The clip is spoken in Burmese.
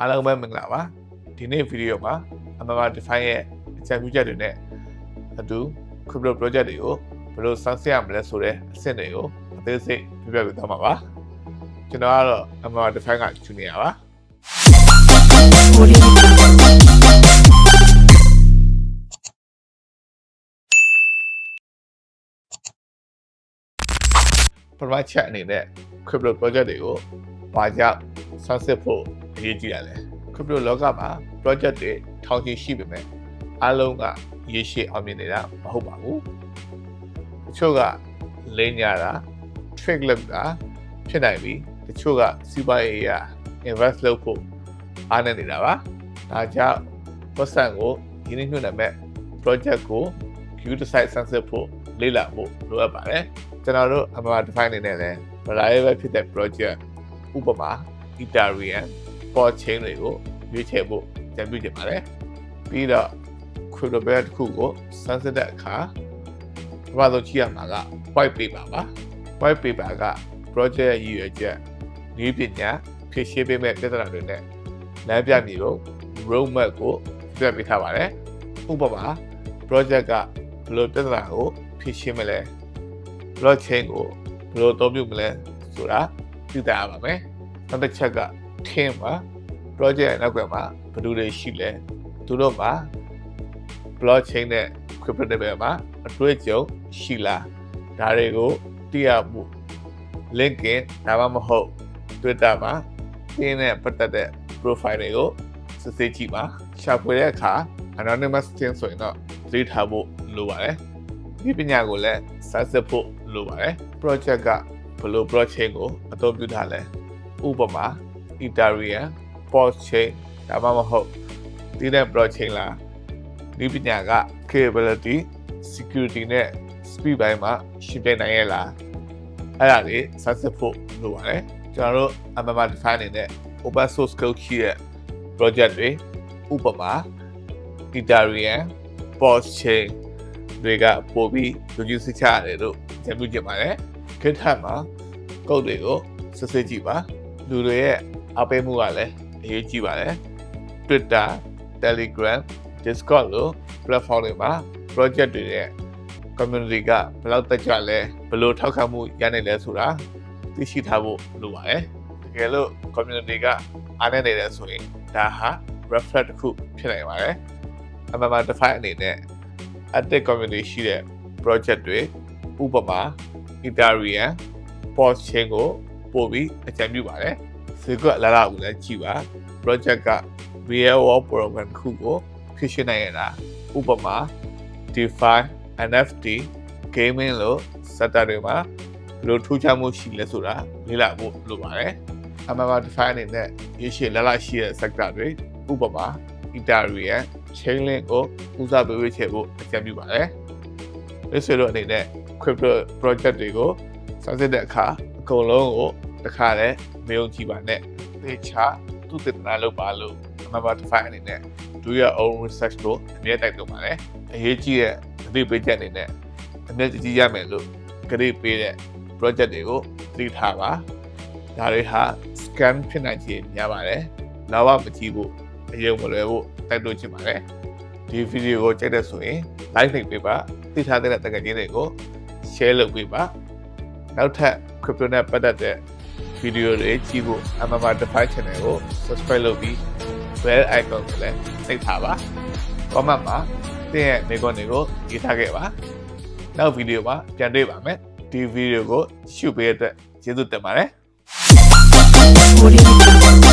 အားလုံးပဲမင်္ဂလာပါဒီနေ့ဗီဒီယိုမှာ Amazon Define ရဲ့အကြံပြုချက်တွေနဲ့အတူ crypto project တွေကိုဘယ်လိုစမ်းစစ်ရမလဲဆိုတဲ့အဆင့်တွေကိုအသေးစိတ်ပြပြပေးသွားမှာပါကျွန်တော်ကတော့ Amazon Define က junior ပါပထမချက်အနေနဲ့ crypto project တွေကိုဘာကြောင့်စမ်းစစ်ဖို့ အရေးကြီးတာလဲ crypto လောကမှာ project တွေထောင်ချီရှိပေမဲ့အားလုံးကရေရှည်အောင်မြင်နေတာမဟုတ်ပါဘူးတချို့ကလိမ့်ညာတာ trick လုပ်တာဖြစ်နိုင်ပြီးတချို့ကစီးပွားရေးအရ invest လုပ်ဖို့အားနေနေတာပါဒါကြောင့်ပတ်စံကိုရင်းနှီးမြှုပ်နှံမဲ့ project ကို queue site စမ်းစစ်ဖို့လေ့လာဖို့လိုအပ်ပါတယ်ကျွန်တော်တို့ Amazon Define အနေနဲ့လည်း reliable ဖြစ်တဲ့ project ဥပမာ Ethereum Pod chain တွေကိုရွေးချယ်ဖို့ကြံပြုချင်ပါတယ်ပြီးတော့ crypto bear တစ်ခုကိုစမ်းစစ်တဲ့အခါဘာလို့ကြည့်ရမှာက white paper ပါ white paper က project ရဲ့ရည်ရွယ်ချက်နည်းပညာဖြည့်ရှင်းပေးမဲ့ပြဿနာတွေနဲ့လမ်းပြမည်ကို roadmap ကိုပြပေးထားပါတယ်ဥပမာ project ကဘယ်လိုပြဿနာကိုဖြည့်ရှင်းမလဲ blockchain ကိုဘယ်လိုအသုံးပြုမလဲဆိုတာသိတာရပါမယ်နောက်တစ်ချက်က team ပါ project ရဲ့နောက်ကမှာဘယ်သူတွေရှိလဲသူတို့မှာ blockchain နဲ့ crypto တွေမှာအတွေ့အကြုံရှိလားဒါတွေကိုသိရဖို့ LinkedIn ဒါမှမဟုတ် Twitter မှာသင်နဲ့ပတ်သက်တဲ့ profile တွေကိုစစ်ဆေးကြည့်ပါရှာဖွေတဲ့အခါ anonymous တင်ဆိုရင်တော့သတိထားဖို့လိုပါတယ်ဒီပညာကိုလည်းစမ်းစစ်ဖို့လိုပါတယ် project ကဘယ်လို blockchain ကိုအသုံးပြုထားလဲဥပမာ Ethereum Pod chain ဒါမှမဟုတ်ဒီတဲ့ blockchain လားဒီပညာက capability security နဲ့ speed ဘိုင်းမှာရှင်းပြနိုင်ရဲ့လားအဲ့ဒါလေးစမ်းစစ်ဖို့လိုပါတယ်ကျွန်တော်တို့ Amazon Define အနေနဲ့ open source code ရှိတဲ့ project တွေဥပမာ Ethereum Pod chain တွေကပို့ပြီးလူကြီးစိတ်ချရတယ်လို့ကြံပြုကြပါတယ်ခေတ်ထက်မှာ code တွေကိုစစ်စစ်ကြည့်ပါလူတွေရဲ့ အပေးမှုကလည်းအရေးကြီးပါတယ် Twitter Telegram Discord လို platform တွေမှာ project တွေရဲ့ community ကဘယ်လောက်တက်ကြလဲဘယ်လိုထောက်ခံမှုရနိုင်လဲဆိုတာသိရှိထားဖို့လိုပါတယ်တကယ်လို့ community ကအားနည်းနေတယ်ဆိုရင်ဒါဟာ reference တစ်ခုဖြစ်နိုင်ပါတယ်အမှန်မှန် define အနေနဲ့ active community ရှိတဲ့ project တွေဥပမာ Ethereum Pod chain ကိုပို့ပြီးအကြံပြုပါတယ် စေကွက်လာလာကိုလည်းကြည့်ပါ project က real world program တစ်ခုကိုဖြစ်ရှင်းနိုင်ရတာဥပမာ DeFi NFT gaming လို့ sector တွေမှာဘယ်လိုထူးခြားမှုရှိလဲဆိုတာလေ့လာဖို့လိုပါတယ်။ Amazon DeFi အနေနဲ့ရရှိလာလာရှိတဲ့ sector တွေဥပမာ Ethereum Chainlink ကိုဦးစားပေးဝေချေဖို့အကြံပြုပါတယ်။ဒါဆိုတော့အနေနဲ့ crypto project တွေကိုစမ်းစစ်တဲ့အခါအကုန်လုံးကို တစ်ခါတည်းမယုံကြည်ပါနဲ့။သေချာသူတည်နာလုပ်ပါလို့ Amazon DeFi အနေနဲ့ do your own research ကိုအမြဲတိုက်တွန်းပါတယ်။အရေးကြီးတဲ့အသိပေးချက်အနေနဲ့အမြဲတည်ရမယ်လို့ကြိပေးတဲ့ project တွေကိုသိထားပါ။ဒါတွေဟာ scam ဖြစ်နိုင်ခြေများပါတယ်။လာဝမကြည့်ဖို့အယုံမလွယ်ဖို့တိုက်တွန်းချင်ပါတယ်။ဒီဗီဒီယိုကိုကြိုက်တဲ့ဆိုရင် like နှိပ်ပေးပါသိထားတဲ့တက္ကသိုလ်တွေကို share လုပ်ပေးပါနောက်ထပ် crypto နဲ့ပတ်သက်တဲ့ ဗီဒီယိုတွေကြည့်ဖို့ Amazon Define Channel ကို subscribe လုပ်ပြီး bell icon ကိုလည်းနှိပ်ထားပါ comment မှာတင်းရဲ့မိကွန်းတွေကိုရေးထားခဲ့ပါနောက်ဗီဒီယိုမှာပြန်တွေ့ပါမယ်ဒီဗီဒီယိုကိုရှုပေးတဲ့အတွက်ကျေးဇူးတင်ပါတယ် Audio